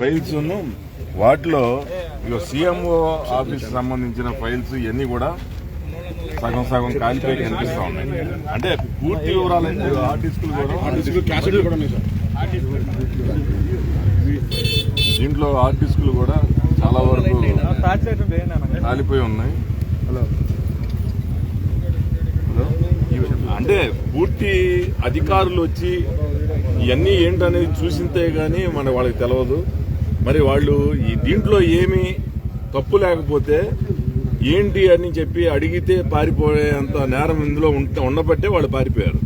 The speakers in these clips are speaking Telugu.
ఫైల్స్ వాటిలో ఇక సీఎంఓ ఆఫీస్ సంబంధించిన ఫైల్స్ ఇవన్నీ కూడా సగం సగం కాలిపోయి కనిపిస్తా ఉన్నాయి. అంటే పూర్తి వివరాలు దీంట్లో హార్డ్ డిస్కులు కూడా చాలా వరకు కాలిపోయి ఉన్నాయి. అంటే పూర్తి అధికారులు వచ్చి ఇవన్నీ ఏంటనేది చూసింతే గానీ మన వాళ్ళకి తెలియదు మరి వాళ్ళు ఈ దీంట్లో ఏమి తప్పు లేకపోతే ఏంటి అని చెప్పి అడిగితే పారిపోయేంత నేరం ఇందులో ఉండబట్టే వాళ్ళు పారిపోయారు.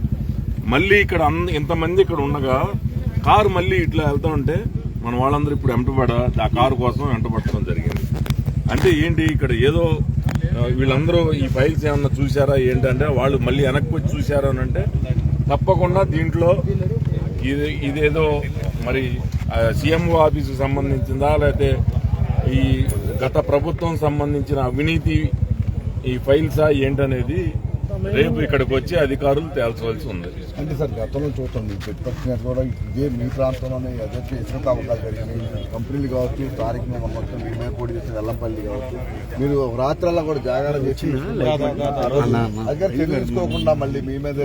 మళ్ళీ ఇక్కడ ఇంతమంది ఇక్కడ ఉండగా కారు మళ్ళీ ఇట్లా వెళ్తా ఉంటే మన వాళ్ళందరూ ఇప్పుడు వెంటబడ ఆ కారు కోసం వెంటబడటం జరిగింది. అంటే ఏంటి ఇక్కడ ఏదో వీళ్ళందరూ ఈ ఫైల్స్ ఏమన్నా చూసారా ఏంటంటే వాళ్ళు మళ్ళీ వెనక్కి వచ్చి చూసారా అని అంటే తప్పకుండా దీంట్లో ఇది ఇదేదో మరి సీఎంఓ ఆఫీసుకు సంబంధించిందా లేకపోతే ఈ గత ప్రభుత్వం సంబంధించిన అవినీతి ఈ ఫైల్సా ఏంటనేది రేపు ఇక్కడికి వచ్చి అధికారులు తేల్చవలసి ఉంది. అంటే సార్ గతంలో చూడండి ప్రతిపక్ష కూడా ఇదే మీ ప్రాంతంలోనే అదే ఇసుక అవకాశం జరిగింది. కంపెనీలు కావచ్చు తారీఖు మొత్తం మీ మీద పోటీ చేసిన వెల్లంపల్లి కావచ్చు మీరు రాత్రల్లా కూడా జాగారం చేసి అదే తెలుసుకోకుండా మళ్ళీ మీ మీద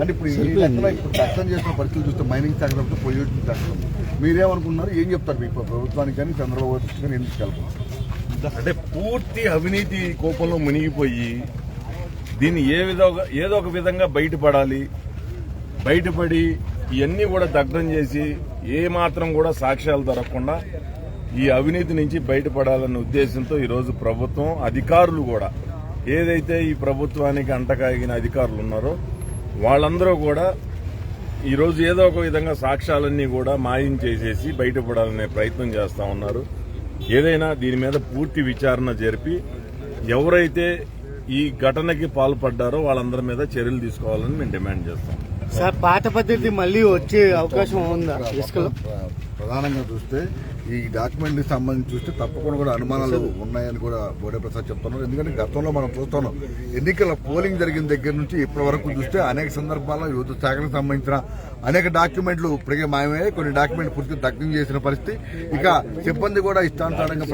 అంటే ఇప్పుడు ఇప్పుడు కష్టం చేసిన పరిస్థితులు చూస్తే మైనింగ్ తప్పితే పొల్యూషన్ శాఖ మీరేమనుకున్నారు ఏం చెప్తారు మీకు? ప్రభుత్వానికి కానీ చంద్రబాబు కానీ ఎందుకు అంటే పూర్తి అవినీతి కోపంలో మునిగిపోయి దీన్ని ఏ విధంగా ఏదో ఒక విధంగా బయటపడాలి. బయటపడి ఇవన్నీ కూడా దగ్ధం చేసి ఏ మాత్రం కూడా సాక్ష్యాలు దొరకకుండా ఈ అవినీతి నుంచి బయటపడాలన్న ఉద్దేశంతో ఈరోజు ప్రభుత్వం అధికారులు కూడా ఏదైతే ఈ ప్రభుత్వానికి అంటకాగిన అధికారులు ఉన్నారో వాళ్ళందరూ కూడా ఈరోజు ఏదో ఒక విధంగా సాక్ష్యాలన్నీ కూడా మాయం చేసేసి బయటపడాలనే ప్రయత్నం చేస్తూ ఉన్నారు. ఏదైనా దీని మీద పూర్తి విచారణ జరిపి ఎవరైతే ఈ ఘటనకి పాల్పడ్డారో వాళ్ళందరి మీద చర్యలు తీసుకోవాలని మేము డిమాండ్ చేస్తాం. సార్ పాత పద్ధతి మళ్ళీ వచ్చే అవకాశం ఉందా? ఇసుకలో ప్రధానంగా చూస్తే ఈ డాక్యుమెంట్కి సంబంధించి చూస్తే తప్పకుండా కూడా అనుమానాలు ఉన్నాయని కూడా బోడే ప్రసాద్ చెప్తున్నారు. ఎందుకంటే గతంలో మనం చూస్తున్నాం ఎన్నికల పోలింగ్ జరిగిన దగ్గర నుంచి ఇప్పటి వరకు చూస్తే అనేక సందర్భాల్లో యువత శాఖలకు సంబంధించిన అనేక డాక్యుమెంట్లు ఇప్పటికే మాయమయ్యాయి. కొన్ని డాక్యుమెంట్లు పూర్తిగా దగ్ధం చేసిన పరిస్థితి. ఇక సిబ్బంది కూడా ఇష్టానుసారంగా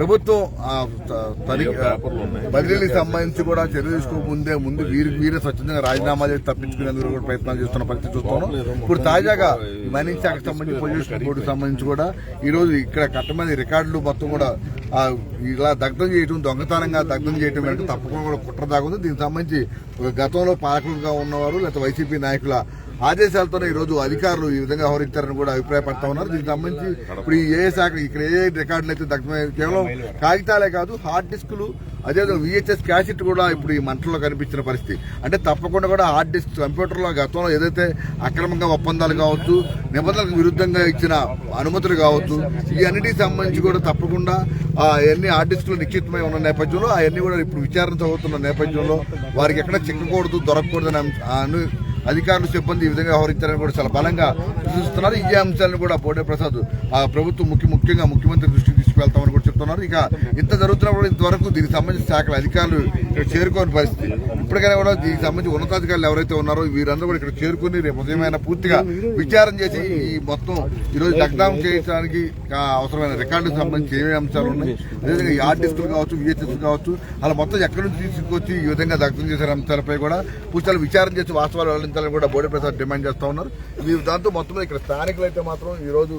ప్రభుత్వం బదిలీకి సంబంధించి కూడా చర్య తీసుకోకముందే ముందు వీరి వీరే స్వచ్ఛందంగా రాజీనామా చేసి తప్పించుకునేందుకు కూడా ప్రయత్నాలు చేస్తున్న పరిస్థితి చూస్తున్నాం. ఇప్పుడు తాజాగా మైనింగ్ శాఖకు సంబంధించి పొల్యూషన్ బోర్డుకు సంబంధించి కూడా ఈ రోజు ఇక్కడ కట్టమైన రికార్డులు మొత్తం కూడా ఇలా దగ్ధం చేయడం దొంగతనంగా దగ్ధం చేయడం వెంట తప్పకుండా కూడా కుట్ర దాగుంది. దీనికి సంబంధించి గతంలో పాలకులుగా ఉన్నవారు లేకపోతే వైసీపీ నాయకుల ఆదేశాలతోనే ఈ రోజు అధికారులు ఈ విధంగా వ్యవహరించారని కూడా అభిప్రాయపడతా ఉన్నారు. దీనికి సంబంధించి ఇప్పుడు ఈ ఏ శాఖ ఇక్కడ ఏ రికార్డులు అయితే దగ్ధమయ్యాయి కేవలం కాగితాలే కాదు హార్డ్ డిస్కులు అదేవిధంగా విహెచ్ఎస్ క్యాసెట్ కూడా ఇప్పుడు ఈ మంటల్లో కనిపించిన పరిస్థితి. అంటే తప్పకుండా కూడా హార్డ్ డిస్క్ కంప్యూటర్లో గతంలో ఏదైతే అక్రమంగా ఒప్పందాలు కావచ్చు నిబంధనలకు విరుద్ధంగా ఇచ్చిన అనుమతులు కావచ్చు ఇవన్నిటికి సంబంధించి కూడా తప్పకుండా అవన్నీ హార్డ్ డిస్క్లు నిశ్చితమై ఉన్న నేపథ్యంలో అవన్నీ కూడా ఇప్పుడు విచారణ చదువుతున్న నేపథ్యంలో వారికి ఎక్కడ చిక్కకూడదు దొరకకూడదని అని అధికారులు సిబ్బంది ఈ విధంగా వ్యవహరించారని కూడా చాలా బలంగా సూచిస్తున్నారు. ఈ అంశాలను కూడా బోడే ప్రసాద్ ఆ ప్రభుత్వం ముఖ్య ముఖ్యంగా ముఖ్యమంత్రి దృష్టికి తీసుకువెళ్తామని కూడా చెప్తున్నారు. ఇక ఇంత జరుగుతున్నప్పుడు ఇంతవరకు దీనికి సంబంధించిన శాఖల అధికారులు ఇక్కడ చేరుకోని పరిస్థితి. ఇప్పటికైనా కూడా దీనికి సంబంధించి ఉన్నతాధికారులు ఎవరైతే ఉన్నారో వీరందరూ కూడా ఇక్కడ చేరుకుని రేపు ఉదయమైన పూర్తిగా విచారం చేసి ఈ మొత్తం ఈ రోజు చేయడానికి అవసరమైన రికార్డులకు సంబంధించి ఏమేమి అంశాలు ఉన్నాయి అదేవిధంగా ఈ ఆర్టిస్టులు కావచ్చు విహెచ్ఎస్ కావచ్చు అలా మొత్తం ఎక్కడి నుంచి తీసుకొచ్చి ఈ విధంగా దగ్ధం చేసే అంశాలపై కూడా పూర్తిగా విచారం చేసి వాస్తవాలు వెల్లడించాలని కూడా బోడే ప్రసాద్ డిమాండ్ చేస్తా ఉన్నారు. ఈ దాంతో మొత్తం ఇక్కడ స్థానికులు అయితే మాత్రం ఈ రోజు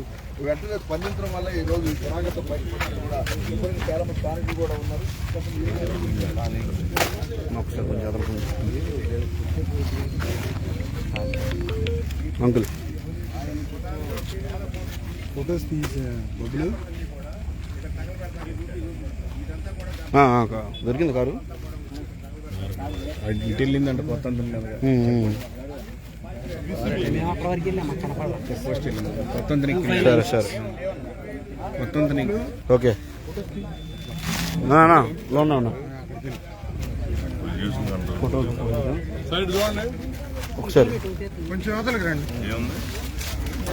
వెంటనే స్పందించడం వల్ల ఈ రోజు జనాగత కూడా ఇప్పటికీ చాలా మంది స్థానికులు కూడా ఉన్నారు. అంకుల్. ఫొటోస్ తీసే బొబ్బులు. దొరికింది కారు? ఇటు వెళ్ళిందంట కొత్త అంటుంది కదా. సరే సరే. ఓకే. లోన్ ఉన్నా ఒకసారి. కొంచెం అవతలకి రండి.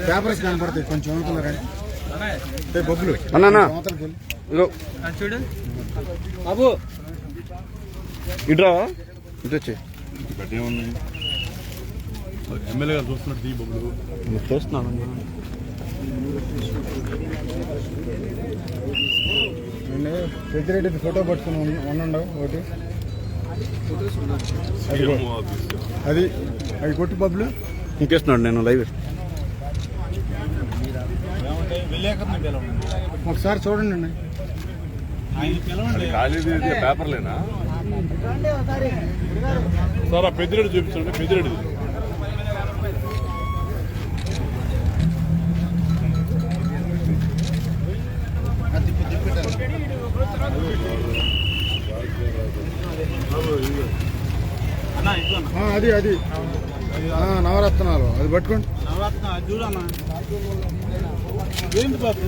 పేపర్స్ కనపడతాయి కొంచెం అవతల రండి. బొబ్బులు. అన్నా ఇగో బాబు. ఇట్రా ఇటు వచ్చి. ఎమ్మెల్యే గారు చూస్తున్నట్టు దీ బొమ్మలు పెద్దిరెడ్డి ఫోటో పట్టుకుని ఉండండి ఒకటి. అది అది కొట్టు బబ్బులు. ఇంకేస్తున్నాడు నేను లైవ్. ఒకసారి చూడండి పేపర్లేనా? సార్ ఆ పెద్దిరెడ్డి చూపించండి పెద్దిరెడ్డి అది అది. నవరత్నాలు. అది పట్టుకోండి. ఏంటి బాబు?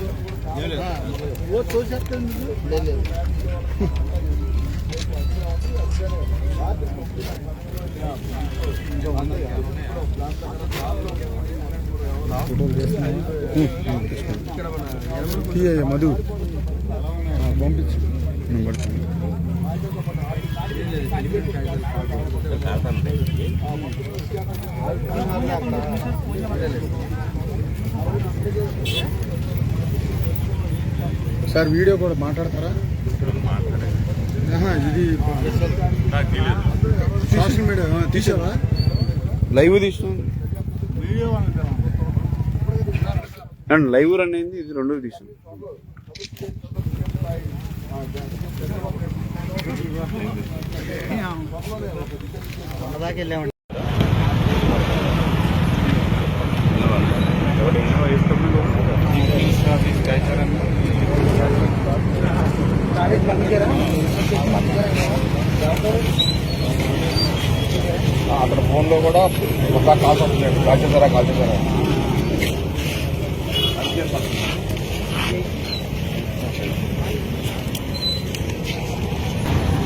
మధు. పంపించు. పట్టుకోండి సార్ వీడియో కూడా మాట్లాడతారా? ఇది సోషల్ మీడియా తీసారా తీసావా? లైవ్ తీస్తుంది లైవ్ రన్ అయింది ఇది రెండు తీస్తుంది అతని ఫోన్ కూడా ఒక కాల్ వస్తున్నాడు కాల్ చేశారా కాల్ చేశారా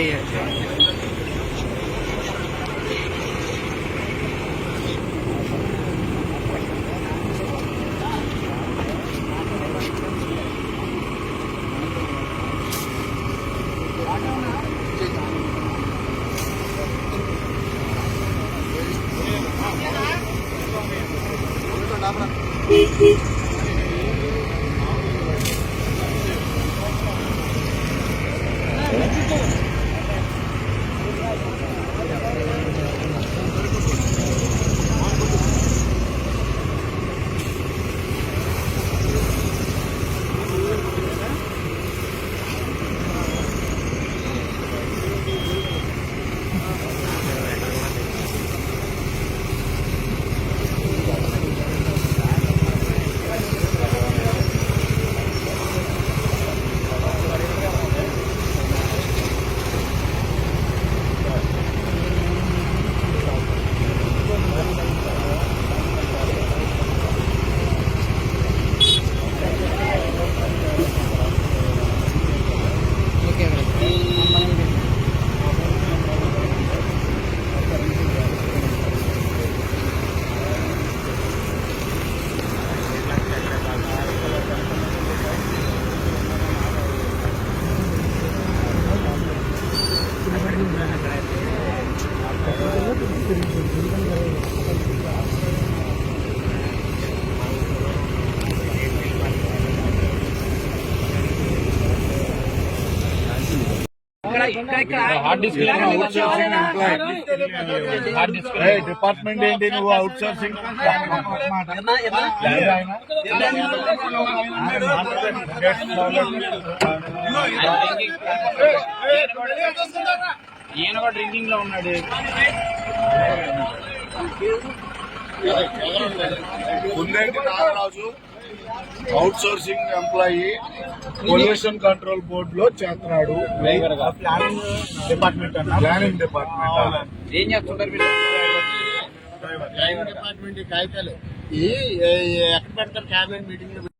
feia. డిపార్ట్మెంట్ ఏంటి నువ్వు అవుట్ సోర్సింగ్ ఈయన డ్రింకింగ్లో ఉన్నాడు ఉండే Raju outsourcing employee pollution control board లో చేస్తున్నాడు. ప్లానింగ్ డిపార్ట్మెంట్ అన్న ప్లానింగ్ డిపార్ట్మెంట్ ఏం చేస్తుంటారు మీరు? డ్రైవింగ్ డిపార్ట్మెంట్ కాగితాలు ఎక్కడ పెడతారు? Cabinet meeting